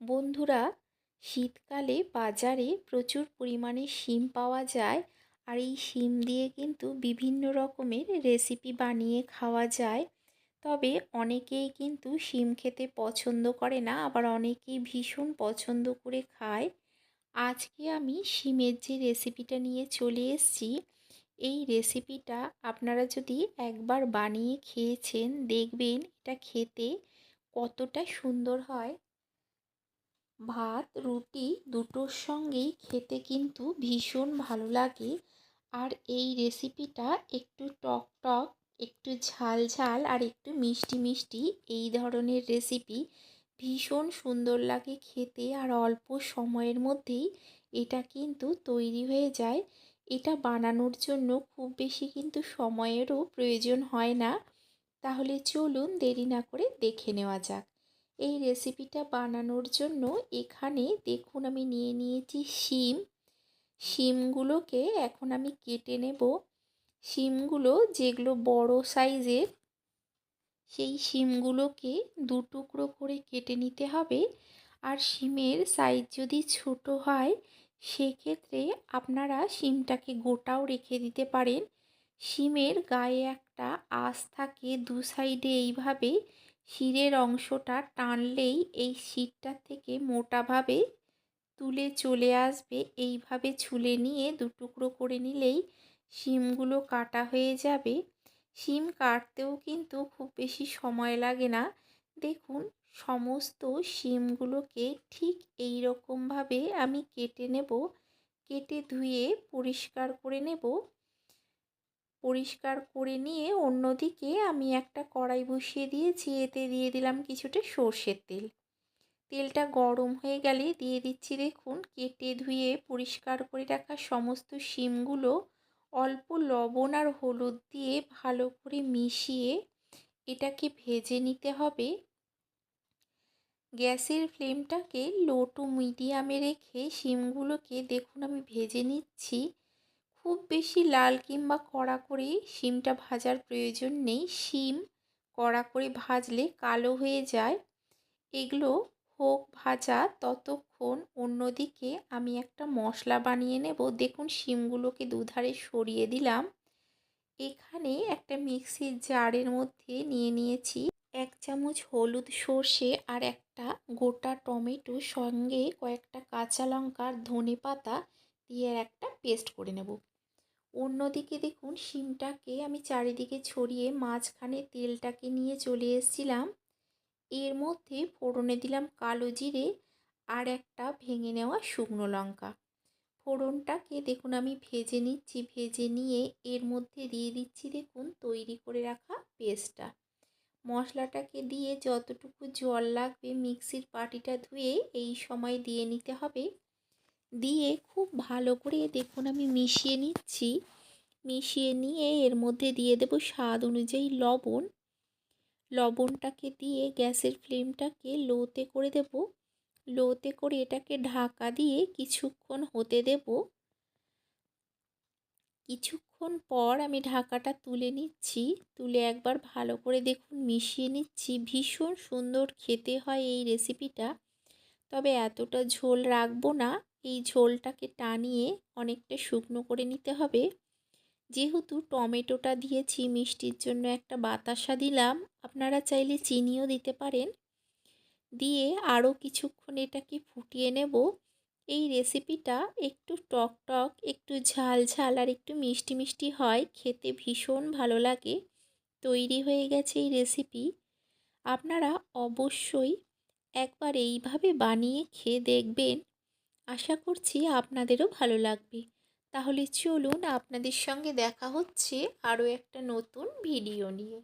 বন্ধুরা, শীতকালে বাজারে প্রচুর পরিমাণে শিম পাওয়া যায় আর এই শিম দিয়ে কিন্তু বিভিন্ন রকমের রেসিপি বানিয়ে খাওয়া যায়। তবে অনেকেই কিন্তু শিম খেতে পছন্দ করে না, আবার অনেকেই ভীষণ পছন্দ করে খায়। আজকে আমি শিমের যে রেসিপিটা নিয়ে চলে এসেছি, এই রেসিপিটা আপনারা যদি একবার বানিয়ে খেয়েছেন, দেখবেন এটা খেতে কতটা সুন্দর হয়। ভাত, রুটি দুটোর সঙ্গেই খেতে কিন্তু ভীষণ ভালো লাগে। আর এই রেসিপিটা একটু টক টক, একটু ঝাল ঝাল আর একটু মিষ্টি মিষ্টি এই ধরনের রেসিপি ভীষণ সুন্দর লাগে খেতে। আর অল্প সময়ের মধ্যেই এটা কিন্তু তৈরি হয়ে যায়। এটা বানানোর জন্য খুব বেশি কিন্তু সময়েরও প্রয়োজন হয় না। তাহলে চলুন দেরি না করে দেখে নেওয়া যাক। এই রেসিপিটা বানানোর জন্য এখানে দেখুন আমি নিয়ে নিয়েছি শিম। শিমগুলোকে এখন আমি কেটে নেব। শিমগুলো যেগুলো বড় সাইজের, সেই শিমগুলোকে দু টুকরো করে কেটে নিতে হবে। আর শিমের সাইজ যদি ছোট হয়, সেক্ষেত্রে আপনারা শিমটাকে গোটাও রেখে দিতে পারেন। শিমের গায়ে একটা আঁশ থাকে দু সাইডে এইভাবে। শিরের অংশটা টানলেই এই শিরটা থেকে মোটাভাবে তুলে চলে আসবে। এইভাবে ছুলে নিয়ে দু টুকরো করে নিলেই শিমগুলো কাটা হয়ে যাবে। শিম কাটতেও কিন্তু খুব বেশি সময় লাগে না। দেখুন, সমস্ত শিমগুলোকে ঠিক এই রকমভাবে আমি কেটে নেব। কেটে ধুয়ে পরিষ্কার করে নেব। পরিষ্কার করে নিয়ে অন্যদিকে আমি একটা কড়াই বসিয়ে দিয়েছি। এতে দিয়ে দিলাম কিছুটা সর্ষের তেল। তেলটা গরম হয়ে গেলে দিয়ে দিচ্ছি দেখুন, কেটে ধুয়ে পরিষ্কার করে রাখা সমস্ত শিমগুলো অল্প লবণ আর হলুদ দিয়ে ভালো করে মিশিয়ে এটাকে ভেজে নিতে হবে। গ্যাসের ফ্লেমটাকে লো টু মিডিয়ামে রেখে শিমগুলোকে দেখুন আমি ভেজে নিচ্ছি। খুব বেশি লাল কিংবা কড়া করে শিমটা ভাজার প্রয়োজন নেই। শিম কড়া করে ভাজলে কালো হয়ে যায়। এগুলো হোক ভাজা, ততক্ষণ অন্যদিকে আমি একটা মশলা বানিয়ে নেব। দেখুন শিমগুলোকে দুধারে সরিয়ে দিলাম। এখানে একটা মিক্সির জারের মধ্যে নিয়ে নিয়েছি এক চামচ হলুদ সর্ষে আর একটা গোটা টমেটো, সঙ্গে কয়েকটা কাঁচা লঙ্কার ধনে পাতা দিয়ে একটা পেস্ট করে নেব। অন্যদিকে দেখুন, শিমটাকে আমি চারিদিকে ছড়িয়ে মাঝখানে তেলটাকে নিয়ে চলে এসেছিলাম। এর মধ্যে ফোড়নে দিলাম কালো জিরে আর একটা ভেঙে নেওয়া শুকনো লঙ্কা। ফোড়নটাকে দেখুন, আমি ভেজে নিচ্ছি, ভেজে নিয়ে এর মধ্যে দিয়ে দিচ্ছি দেখুন, তৈরি করে রাখা পেস্টটা। মশলাটাকে দিয়ে যতটুকু জল লাগবে মিক্সির পাটিটা ধুয়ে এই সময় দিয়ে নিতে হবে। দিয়ে খুব ভালো করে দেখুন আমি মিশিয়ে নিচ্ছি। মিশিয়ে নিয়ে এর মধ্যে দিয়ে দেব স্বাদ অনুযায়ী লবণ। লবণটাকে দিয়ে গ্যাসের ফ্লেমটাকে লোতে করে দেব। লোতে করে এটাকে ঢাকা দিয়ে কিছুক্ষণ হতে দেব। কিছুক্ষণ পর আমি ঢাকাটা তুলে নিচ্ছি। তুলে একবার ভালো করে দেখুন মিশিয়ে নিচ্ছি। ভীষণ সুন্দর খেতে হয় এই রেসিপিটা তবে এতটা ঝোল রাখব না। এই ঝোলটাকে টানিয়ে অনেকটা শুকনো করে নিতে হবে। যেহেতু টমেটোটা দিয়েছি, মিষ্টির জন্য একটা বাতাসা দিলাম, আপনারা চাইলে চিনিও দিতে পারেন। দিয়ে আরও কিছুক্ষণ এটাকে ফুটিয়ে নেব। এই রেসিপিটা একটু টক টক, একটু ঝাল ঝাল আর একটু মিষ্টি মিষ্টি হয়, খেতে ভীষণ ভালো লাগে। তৈরি হয়ে গেছে এই রেসিপি। আপনারা অবশ্যই একবার এইভাবে বানিয়ে খেয়ে দেখবেন। আশা করছি আপনাদেরও ভালো লাগবে। তাহলে চলুন আপনাদের সঙ্গে দেখা হচ্ছে আরও একটা নতুন ভিডিও নিয়ে।